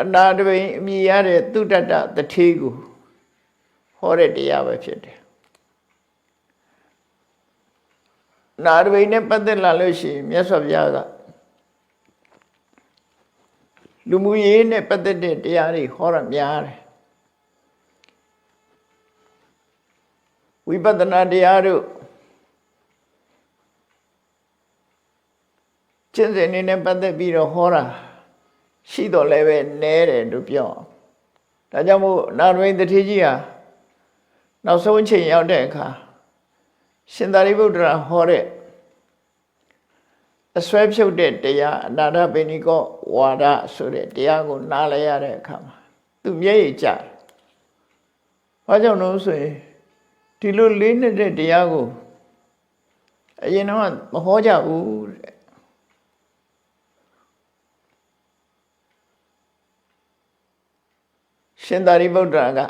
အနာတပိန်အမိရတဲ့သုတ္တတတထေးကိုဟောတဲ့တရားပဲဖြစ်တယ်နာတပိန်နဲ့ပတ်သက်လာလို့ရှိရင်မြတ်စွာဘုရားကလူမှုရေးနဲ့ပတ်သက်တဲ့တရားတွေဟောရများတယ်ဝိပဿနာတရားတို့ကျင့်စဉ်နေနဲ့ပတ်သက်ပြီးတော့ဟောတာ ရှိတော့လည်းပဲနဲတယ်လို့ပြောအောင်ဒါကြောင့်မို့နာရဝိန်တတိကြီးဟာနောက်ဆုံးချိန်ရောက်တဲ့အခါရှင်သာရိပုတ္တရာဟောတဲ့အစွဲဖြုတ်တဲ့တရားအနာထပိဏိကောဝါဒဆိုတဲ့တရားကိုနားလည်ရတဲ့အခါမှာသူမျက်ရည်ကျတယ်။ဘာကြောင့်လို့ဆိုရင်ဒီလိုလေးနေတဲ့တရားကိုအရင်တော့မဟောကြဘူးတဲ့ ရှင်သာရိပုတ္တရာက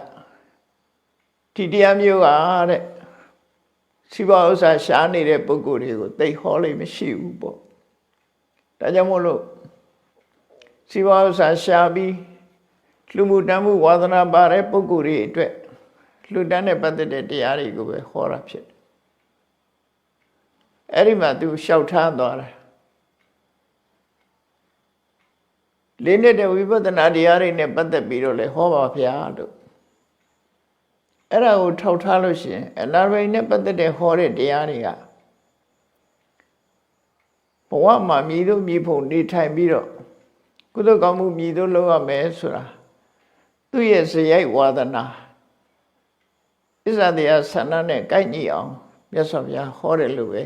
ဒီတရားမျိုးကတဲ့စီဘဥစ္စာရှားနေတဲ့ပုဂ္ဂိုလ်တွေကိုသိဟောလို့မရှိဘူးပေါ့ဒါကြောင့်မို့လို့စီဘဥစ္စာရှားပြီးလူမှုတမ်းမှုဝါသနာပါတဲ့ပုဂ္ဂိုလ်တွေအတွက်လူတန်းနဲ့ပတ်သက်တဲ့တရားတွေကိုပဲဟောတာဖြစ်တယ်အဲ့ဒီမှာသူလျှောက်ထားသွားတယ် လေးနဲ့ဝိပဿနာတရားတွေနဲ့ပတ်သက်ပြီးတော့လေဟောပါဗျာတို့အဲ့ဒါကိုထောက်ထားလို့ရှိရင်အနာရိနဲ့ပတ်သက်တဲ့ဟောတဲ့တရားတွေကဘဝမှာမြည်လို့မြည်ဖို့နေထိုင်ပြီးတော့ကုသကောင်းမှုမြည်လို့လုပ်ရမယ်ဆိုတာသူ့ရဲ့ဇယိုက်ဝါဒနာဣဇာတရားဆန္ဒနဲ့ကိုက်ညီအောင်မြတ်စွာဘုရားဟောတယ်လို့ပဲ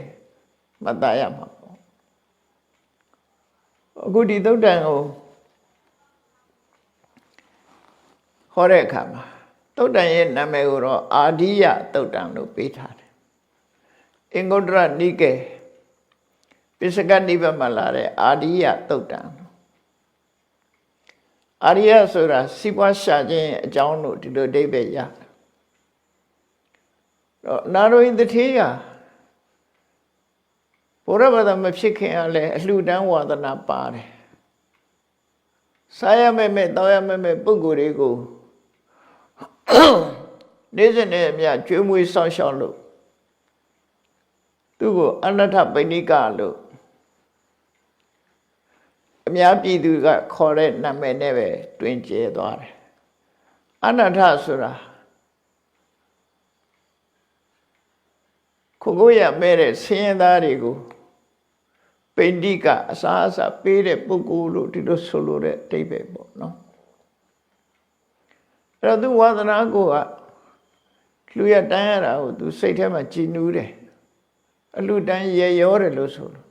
မှတ်သားရမှာပေါ့အခုဒီသုတ်တန်ကို ဟောတဲ့အခါမှာသုတ်တန်ရဲ့နာမည်ကိုတော့အာဒီယသုတ်တန်လို့ပေးထားတယ်အင်္ဂုတ္တရနိကေပိစကနိဗ္ဗာန်မှာလာတဲ့အာဒီယသုတ်တန်အာရိယဆိုတာစီးပွားရှာခြင်းအကြောင်းလို့ဒီလိုအဓိပ္ပာယ်ရတယ်တော့နာရိုင်းတထေးကဘုရားဘာသာမဖြစ်ခင်ကလည်းအလှူဒန်းဝါဒနာပါတယ်စားရမဲ့မဲ့တောင်းရမဲ့မဲ့ပုံကိုယ်တွေကို နေ့စဉ်နဲ့အမျှကျွေးမွေးဆောင်ရှောက်လို့သူ့ကိုအနတ္ထပိဏိကလို့အများပြည်သူကခေါ်တဲ့နာမည်နဲ့ပဲတွင်ကျဲသွားတယ်အနတ္ထဆိုတာခုကိုရမဲ့တဲ့ဆင်းရဲသားတွေကိုပိဋိကအစားအစာပေးတဲ့ပုဂ္ဂိုလ်လို့ဒီလိုဆိုလိုတဲ့အတိတ်ပဲပေါ့နော် အဲ့တော့သူဝါသနာကိုကလူရတန်းရတာကိုသူစိတ်ထဲမှာကြည်နူးတယ်အလူတန်းရေရောတယ်လို့ဆိုလို့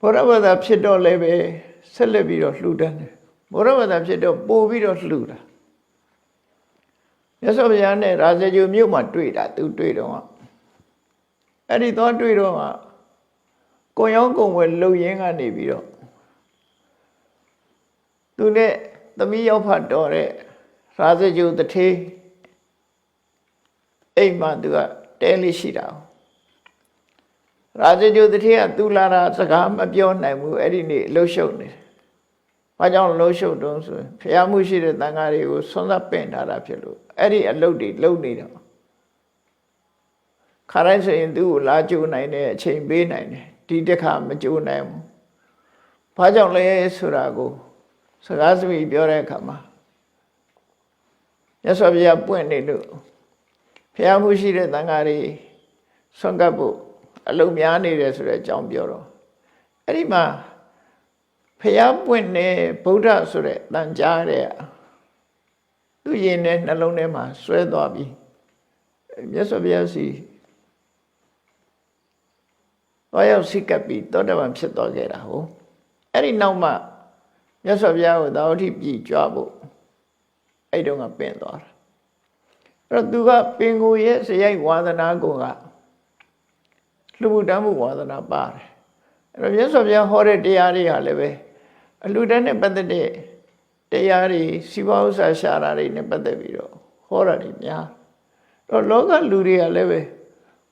ဘုရားဘာသာဖြစ်တော့လည်းပဲဆက်လက်ပြီးတော့လှူဒန်းတယ်ဘုရားဘာသာဖြစ်တော့ပို့ပြီးတော့လှူတာမြတ်စွာဘုရားနဲ့ရာဇဂုမြို့မှာတွေ့တာသူတွေ့တော့အဲ့ဒီတော့တွေ့တော့ကိုရောင်းကုံဝယ်လှုပ်ရင်းကနေပြီးတော့သူနဲ့ သမီးရောက်ဖတ်တော်တဲ့ရာဇဂုတထေးအိမ်မှာသူကတဲလေးရှိတာရာဇဂုတထေးကသူလာတာစကားမပြောနိုင်ဘူးအဲ့ဒီနေ့လှုပ်ရှုပ်နေတယ်။ဘာကြောင့်လှုပ်ရှုပ်တုံးဆိုရင်ဖျားမှုရှိတဲ့တန်ဃာတွေကိုဆွမ်းသပ်ပင့်ထားတာဖြစ်လို့အဲ့ဒီအလုတ်တွေလုံနေတော့ခါတိုင်းဆိုရင်သူ့ကိုလာကြိုးနိုင်တဲ့အချိန်ပေးနိုင်တယ်ဒီတစ်ခါမကြိုးနိုင်ဘူး။ဘာကြောင့်လဲဆိုတာကို စကားစမိပြောတဲ့အခါမှာရသော်ဘုရားပွင့်နေလို့ဖျားမှုရှိတဲ့တန်ဃာတွေဆွမ်းကပ်ဖို့အလုံးများနေတယ်ဆိုတဲ့အကြောင်းပြောတော့အဲ့ဒီမှာဖျားပွင့်နေဗုဒ္ဓဆိုတဲ့တန်ကြားတဲ့သူရင်နဲ့နှလုံးထဲမှာဆွဲသွားပြီမြတ်စွာဘုရားစီတော့ရောက်စိတ်ကပ်ပြီးတောတပံဖြစ်သွားခဲ့တာဟုတ်အဲ့ဒီနောက်မှ မြတ်စွာဘုရားကိုသာဝတိပြည်ကြွဖို့အဲ့တုန်းကပင်သွားတာအဲ့တော့သူကပင်ကိုရဲ့စရိုက်ဝါသနာကိုကလူမှုတမ်းမှုဝါသနာပါတယ်အဲ့တော့မြတ်စွာဘုရားဟောတဲ့တရားတွေဟာလည်းပဲအလူတန်းနဲ့ပတ်သက်တဲ့တရားတွေစီးပွားဥစ္စာရှာတာတွေနဲ့ပတ်သက်ပြီးတော့ဟောတာတွေများတော့လောကလူတွေကလည်းပဲ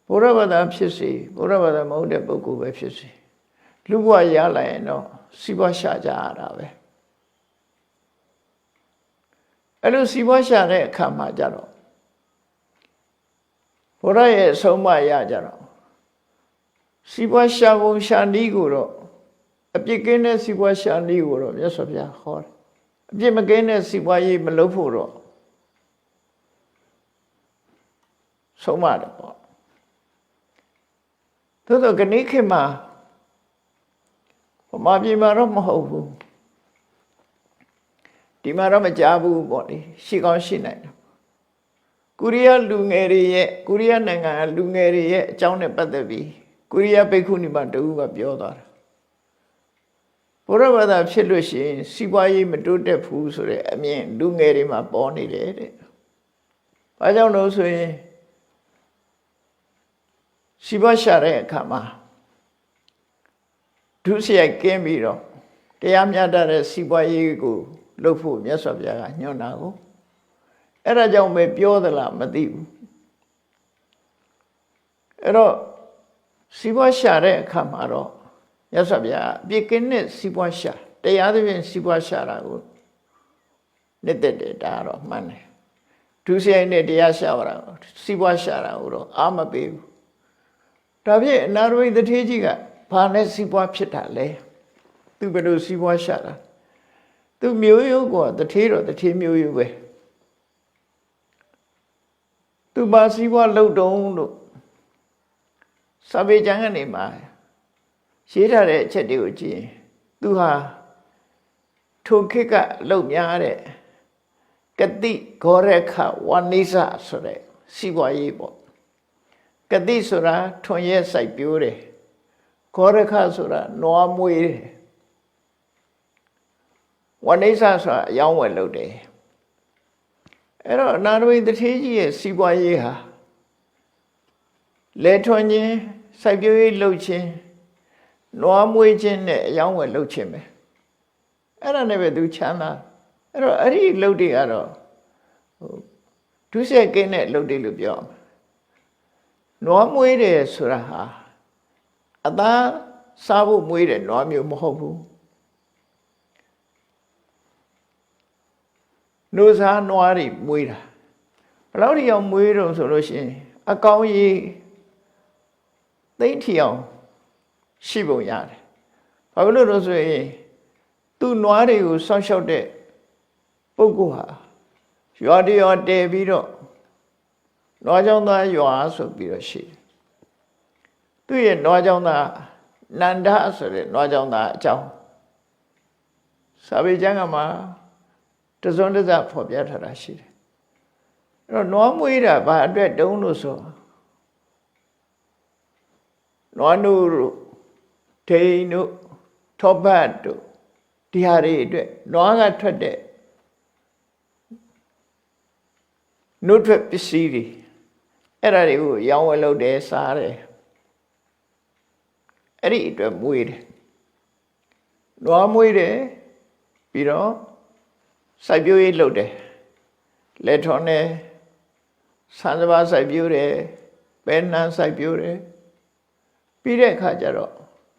ဘုရားဘာသာဖြစ်စေဘုရားဘာသာမဟုတ်တဲ့ပုဂ္ဂိုလ်ပဲဖြစ်စေလူဘဝရလာရင်တော့စီးပွားရှာကြရတာပဲ အဲ့လိုစီးပွားရှာတဲ့အခါမှာကြတော့ဘုရားရဲ့အဆုံးအမရကြတော့စီးပွားရှာပုံရှာနည်းကိုတော့အပြစ်ကင်းတဲ့စီးပွားရှာနည်းကိုတော့မြတ်စွာဘုရားဟောတယ်အပြစ်မကင်းတဲ့စီးပွားရေးမလုပ်ဖို့တော့ဆုံးမတယ်ပေါ့သို့တော့ခဏခေတ်မှာဗမာပြည်မှာတော့မဟုတ်ဘူး ဒီမှာတော့မကြားဘူးပေါ့လေရှိကောင်းရှိနိုင်တယ်ကိုရီးယားလူငယ်တွေရဲ့ကိုရီးယားနိုင်ငံကလူငယ်တွေရဲ့အကြောင်းနဲ့ပတ်သက်ပြီးကိုရီးယားပိတ်ခုနီမှာတဦးကပြောသွားတာဘုရားဘာသာဖြစ်လို့ရှိရင်စီးပွားရေးမတိုးတက်ဘူးဆိုတဲ့အမြင်လူငယ်တွေမှာပေါ်နေတယ်တဲ့။ဘာကြောင့်လို့ဆိုရင်စီးပွားရှာတဲ့အခါမှာဒုစရိုက်ကင်းပြီးတော့တရားမျှတတဲ့စီးပွားရေးကို လုပ်ဖို့မြတ်စွာဘုရားကညွှန်တာကိုအဲ့ဒါကြောင့်ပဲပြောသလားမသိဘူးအဲ့တော့စီးပွားရှာတဲ့အခါမှာတော့မြတ်စွာဘုရားအပြစ်ကင်းတဲ့စီးပွားရှာတရားသဖြင့်စီးပွားရှာတာကိုနှစ်သက်တယ်ဒါကတော့မှန်တယ်ဒုစရိုက်နဲ့တရားရှာတာကိုစီးပွားရှာတာကိုတော့အာမပေးဘူးဒါဖြင့်အနာရဝိတ္ထေကြီးကဘာနဲ့စီးပွားဖြစ်တာလဲသူဘယ်လိုစီးပွားရှာတာ သူမျိုးရိုးကတထေးတော့တထေးမျိုးရိုးပဲသူဘာစီးပွားလုပ်တုံးလို့စာပေကျမ်းကနေမှာရေးထားတဲ့အချက်တွေကိုကြည့်ရင်သူဟာထိုခေတ်ကအလုပ်များတဲ့ကတိဂောရခဝနိစ္စဆိုတဲ့စီးပွားရေးပေါ့ကတိဆိုတာထွန်ရဲစိုက်ပျိုးတယ်ဂောရခဆိုတာနွားမွေးတယ် ဝနိစ္စဆိုတာအယောင်းဝယ်လုပ်တယ်အဲ့တော့အနာရဝိတထေးကြီးရဲ့စီးပွားရေးဟာလဲထွန်ခြင်းစိုက်ပျိုးရေးလုပ်ခြင်းနွားမွေးခြင်းနဲ့အယောင်းဝယ်လုပ်ခြင်းပဲအဲ့ဒါနဲ့ပဲသူချမ်းသာအဲ့တော့အဲ့ဒီလုပ်တွေကတော့ဟိုဒုစရိုက်ကင်းတဲ့လုပ်တွေလို့ပြောအောင်နွားမွေးတယ်ဆိုတာဟာအသားစားဖို့မွေးတယ်နွားမျိုးမဟုတ်ဘူး နှုတ်စားနွားတွေမွေးတာဘယ်လောက်ထိအောင်မွေးတော့ဆိုလို့ရှိရင်အကောင်ကြီးသိမ့်ထီအောင်ရှိပုံရတယ်ဘာဖြစ်လို့လဲဆိုရင်သူ့နွားတွေကိုစောင့်ရှောက်တဲ့ပုဂ္ဂိုလ်ဟာရွာတရွာတည်ပြီးတော့နွားကြောင့်သားရွာဆိုပြီးတော့ရှိတယ်သူ့ရဲ့နွားကြောင့်သားနန္ဒဆိုတဲ့နွားကြောင့်သားအကြောင်းစာပေကျမ်းကမှာ တစွန်းတစဖော်ပြထားတာရှိတယ်အဲ့တော့နွားမွေးတာဘာအတွက်တုံးလို့ဆိုနွားနုတို့ဒိန်တို့ထောပတ်တို့ဒီဟာတွေအတွက်နွားကထွက်တဲ့နှုတ်ထွက်ပစ္စည်းတွေအဲ့ဒါတွေကိုရောင်းဝယ်လုပ်တယ်စားတယ်အဲ့ဒီအတွက်မွေးတယ်နွားမွေးတယ်ပြီးတော့ စိုက်ပျိုးရေးလုပ်တယ်လက်ထွန်တယ်ဆန်းစပါးစိုက်ပျိုးတယ်ပဲနန်းစိုက်ပျိုးတယ်ပြီးတဲ့အခါကျတော့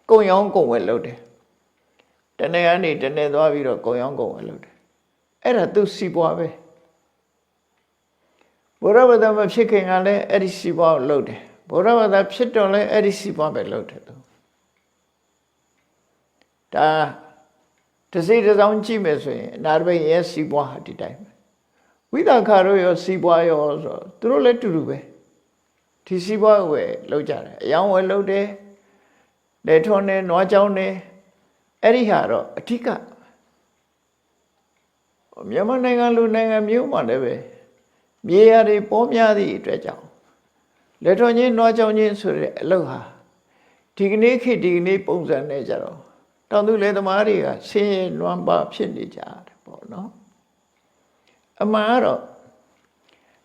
ကုံရောင်းကုံဝယ်လုပ်တယ်တနေ့ကနေတနေ့သွားပြီးတော့ကုံရောင်းကုံဝယ်လုပ်တယ်အဲ့ဒါသူစီပွားပဲဘုရားဘာသာမဖြစ်ခင်ကလည်းအဲ့ဒီစီပွားကိုလုပ်တယ်ဘုရားဘာသာဖြစ်တော့လည်းအဲ့ဒီစီပွားပဲလုပ်တယ်သူဒါ တစိတစောင်းကြည့်မယ်ဆိုရင်အနာရဘိရဲ့စီပွားဟာဒီတိုင်းပဲဝိသခါတို့ရောစီပွားရောဆိုတော့သူတို့လည်းတူတူပဲဒီစီပွားဝယ်လုပ်ကြတယ်အယောင်းဝယ်လုပ်တယ်လက်ထွန်းနဲ့နွားကြောင်းနဲ့အဲ့ဒီဟာတော့အဓိကမြန်မာနိုင်ငံလူနိုင်ငံမျိုးမှာလည်းပဲမြေယာတွေပေါ်များသည့်အတွက်ကြောင့်လက်ထွန်းချင်းနွားကြောင်းချင်းဆိုတဲ့အလုပ်ဟာဒီကနေ့ခေတ်ဒီကနေ့ပုံစံနဲ့ကြတော့ တောင်သူလယ်သမားတွေကဆင်းရဲနွမ်းပါဖြစ်နေကြတယ်ပေါ့နော်အမှန်ကတော့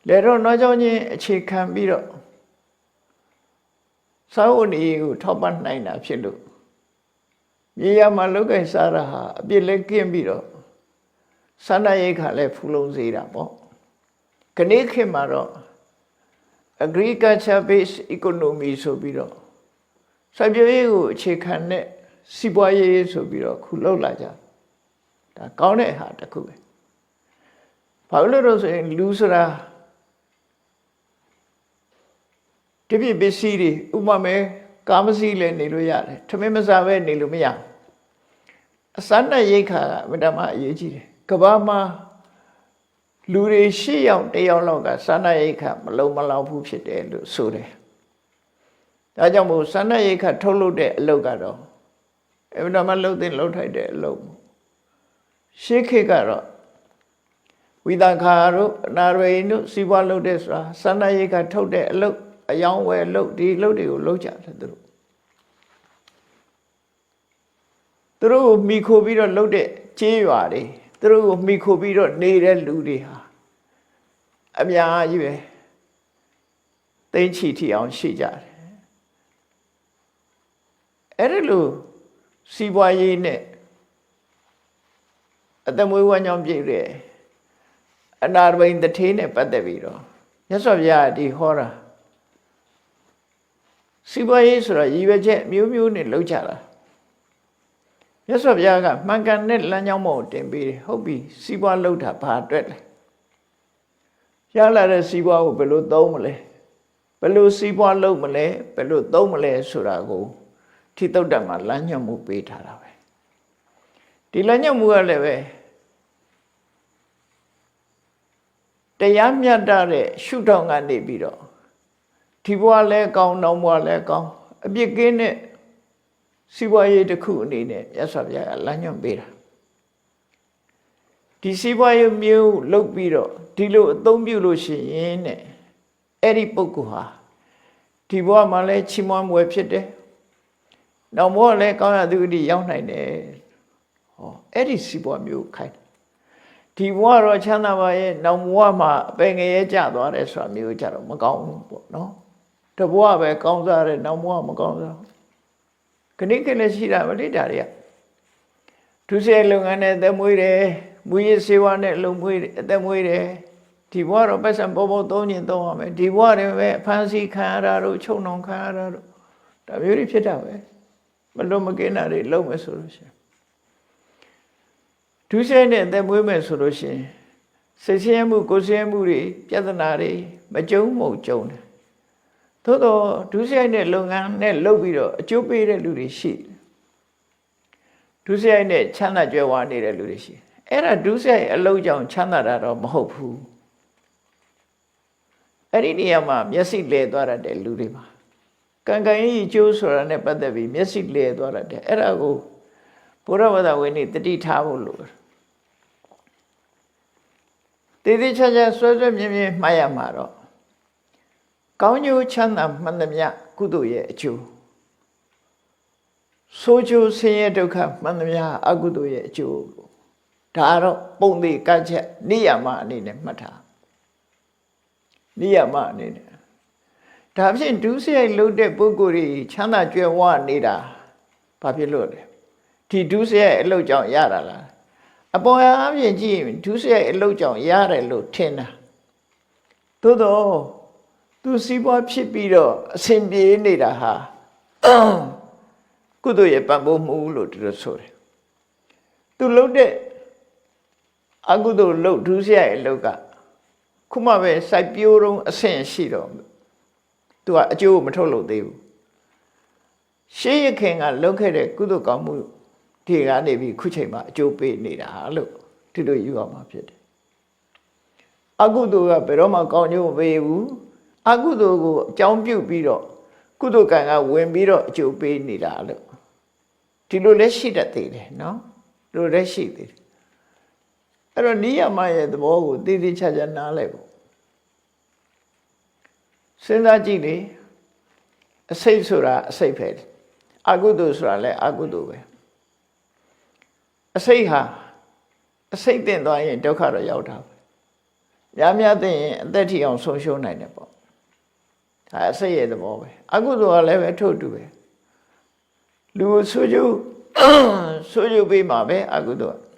လေတော့နောက်ကြောင့်ချင်းအခြေခံပြီးတော့စာဝတ်နေကိုထောက်ပံ့နိုင်တာဖြစ်လို့မြေယာမှာလောက်ကင်စားတာဟာအပြစ်လက်ကင်းပြီးတော့စန္ဒရိတ်ခါလဲဖူးလုံးစေးတာပေါ့ခဏခေတ်မှာတော့ agriculture based economy ဆိုပြီးတော့စိုက်ပျိုးရေးကိုအခြေခံတဲ့ စီးပွားရေးဆိုပြီးတော့ခုလှုပ်လာကြဒါကောင်းတဲ့ဟာတစ်ခုပဲဘာလို့လဲဆိုရင်လူဆိုတာတပြည့်ပစ္စည်းတွေဥပမာကာမစီလည်းနေလို့ရတယ်ထမင်းမစားပဲနေလို့မရဘူးအစမ်းနဲ့ရိတ်ခါကမတမအရေးကြီးတယ်ကဘာမှာလူတွေရှစ်ယောက်တစ်ယောက်လောက်ကစာနာရိတ်ခါမလုံးမလောက်ဘူးဖြစ်တယ်လို့ဆိုတယ်ဒါကြောင့်မို့စာနာရိတ်ခါထုတ်လုပ်တဲ့အလုပ်ကတော့ အမတမလှုပ်တဲ့လှုပ်ထိုက်တဲ့အလုပ်ရှေးခေတ်ကတော့ဝိသခါတို့အနာရဝိတို့စီးပွားလုပ်တဲ့ဆိုတာစာနာရိတ်ခါထုတ်တဲ့အလုပ်အယောင်းဝယ်လုပ်ဒီလုပ်တွေကိုလုပ်ကြတယ်သူတို့သူတို့ကိုမိခိုပြီးတော့လုပ်တဲ့ကြေးရွာတွေသူတို့ကိုမိခိုပြီးတော့နေတဲ့လူတွေဟာအများကြီးပဲသိန်းချီထီအောင်ရှိကြတယ်အဲ့ဒီလို စီးပွားရေးနဲ့အတမွေးဝမ်းကြောင်းပြည့်တဲ့အနာရဘိန်တထေးနဲ့ပတ်သက်ပြီးတော့မြတ်စွာဘုရားဒီဟောတာစီးပွားရေးဆိုတော့ရည်ရွယ်ချက်မျိုးမျိုးနဲ့လုပ်ကြတာမြတ်စွာဘုရားကမှန်ကန်တဲ့လမ်းကြောင်းပေါ်တင်ပေးတယ်ဟုတ်ပြီစီးပွားလုပ်တာဘာအတွက်လဲရလာတဲ့စီးပွားကိုဘယ်လိုသုံးမလဲဘယ်လိုစီးပွားလုပ်မလဲဘယ်လိုသုံးမလဲဆိုတာကို ထိတုတ်တတ်မှာလမ်းညွှန်မှုပေးထားတာပဲဒီလမ်းညွှန်မှုကလည်းပဲတရားမြတ်တဲ့ရှုထောင့်ကနေပြီးတော့ဒီဘဝလဲကောင်းနောက်ဘဝလဲကောင်းအပြစ်ကင်းတဲ့စီးပွားရေးတစ်ခုအနေနဲ့မြတ်စွာဘုရားကလမ်းညွှန်ပေးတာဒီစီးပွားရေးမျိုးလုပ်ပြီးတော့ဒီလိုအသုံးပြုလို့ရှိရင်တဲ့အဲ့ဒီပုဂ္ဂိုလ်ဟာဒီဘဝမှာလဲချီးမွမ်းမွယ်ဖြစ်တယ်။ နောက်ဘဝလဲကောင်းရသူအထိရောက်နိုင်တယ်။ဟောအဲ့ဒီစီးပွားမျိုးခိုင်းဒီဘဝတော့ချမ်းသာပါရဲ့နောက်ဘဝမှာအပင်ငရဲကြသွားတယ်ဆိုတာမျိုးကြတော့မကောင်းဘူးပေါ့နော်။တဘဝပဲကောင်းစားတယ်နောက်ဘဝမကောင်းစားဘူး။ခဏခဏရှိတာမလိတာတွေကဒုစရိုက်လုပ်ငန်းနဲ့အသက်မွေးတယ်မူရည်စေဝါနဲ့လုံမွေးအသက်မွေးတယ်ဒီဘဝတော့ပတ်စံပေါ်ပေါ်သုံးရင်သုံးရမယ်ဒီဘဝတွေပဲဖန်ဆီးခံရတာတို့ချုံနှောင်ခံရတာတို့ဒါမျိုးတွေဖြစ်တာပဲ မလို့မကင်းတာတွေလုပ်မယ်ဆိုလို့ရှိရင်ဒုစရိုက်နဲ့အသက်မွေးမယ်ဆိုလို့ရှိရင်စိတ်ဆင်းရဲမှုကိုယ်ဆင်းရဲမှုတွေပြဿနာတွေမကြုံမုံကြုံတယ်သို့တော့ဒုစရိုက်နဲ့လုပ်ငန်းနဲ့လုပ်ပြီးတော့အကျိုးပေးတဲ့လူတွေရှိတယ်ဒုစရိုက်နဲ့ချမ်းသာကြွယ်ဝနေတဲ့လူတွေရှိတယ်အဲ့ဒါဒုစရိုက်အလုပ်ကြောင့်ချမ်းသာတာတော့မဟုတ်ဘူးအဲ့ဒီနေရာမှာမျက်စိလဲသွားတတ်တယ်လူတွေမှာ ကံကံကြီးကျိုးဆိုတာနဲ့ပတ်သက်ပြီးမျက်စိလဲသွားတတ်တယ်အဲ့ဒါကိုဘုရားဝဒဝိနည်းတတိထားဖို့လိုတယ်တည်တည်ချာချာဆွဲဆွဲမြဲမြဲမှတ်ရမှာတော့ကောင်းကျိုးချမ်းသာမှန်သမျှကုသိုလ်ရဲ့အကျိုးဆိုးကျိုးဆင်းရဲဒုက္ခမှန်သမျှအကုသိုလ်ရဲ့အကျိုးဒါကတော့ပုံသေးကတ်ချက်နိယမအနေနဲ့မှတ်ထားနိယမအနေနဲ့ ဒါဖြင့်ဒုစရိုက်လုပ်တဲ့ပုဂ္ဂိုလ်တွေချမ်းသာကြွယ်ဝနေတာဘာဖြစ်လို့လဲဒီဒုစရိုက်အလုပ်ကြောင့်ရတာလားအပေါ်အပြင်ကြည့်ရင်ဒုစရိုက်အလုပ်ကြောင့်ရတယ်လို့ထင်တာသို့တော့သူစီးပွားဖြစ်ပြီးတော့အဆင်ပြေနေတာဟာကုသိုလ်ရဲ့ပံ့ပိုးမှုလို့သူတို့ဆိုတယ်သူလုပ်တဲ့အကုသိုလ်လုပ်ဒုစရိုက်အလုပ်ကခုမှပဲစိုက်ပျိုးတော့အဆင့်ရှိတော့ သူကအကျိုးမထုတ်လို့သေးဘူးရှေးရခင်ကလုပ်ခဲ့တဲ့ကုသိုလ်ကောင်းမှုဒီကနေပြီးခုချိန်မှာအကျိုးပေးနေတာလို့သူတို့ယူအောင်မှာဖြစ်တယ်အကုသိုလ်ကဘယ်တော့မှကောင်းကျိုးမပေးဘူးအကုသိုလ်ကိုအကြောင်းပြုပြီးတော့ကုသိုလ်ကံကဝင်ပြီးတော့အကျိုးပေးနေတာလို့ဒီလိုလည်းရှိတတ်သေးတယ်နော်ဒီလိုလည်းရှိသေးတယ်အဲ့တော့နိယမရဲ့သဘောကိုတည်တည်ချာချာနားလိုက်ဖို့ စဉ်းစားကြည့်လေအစိတ်ဆိုတာအစိတ်ပဲအကုသိုလ်ဆိုတာလည်းအကုသိုလ်ပဲအစိတ်ဟာအစိတ်တင်သွားရင်ဒုက္ခတော့ရောက်တာပဲများများသိရင်အသက်ထီအောင်ဆုံးရှုံးနိုင်တယ်ပေါ့ဒါအစိတ်ရဲ့သဘောပဲအကုသိုလ်ကလည်းပဲထို့တူပဲလူဆိုးကျိုးဆိုးကျိုးပေးမှာပဲအကုသိုလ်က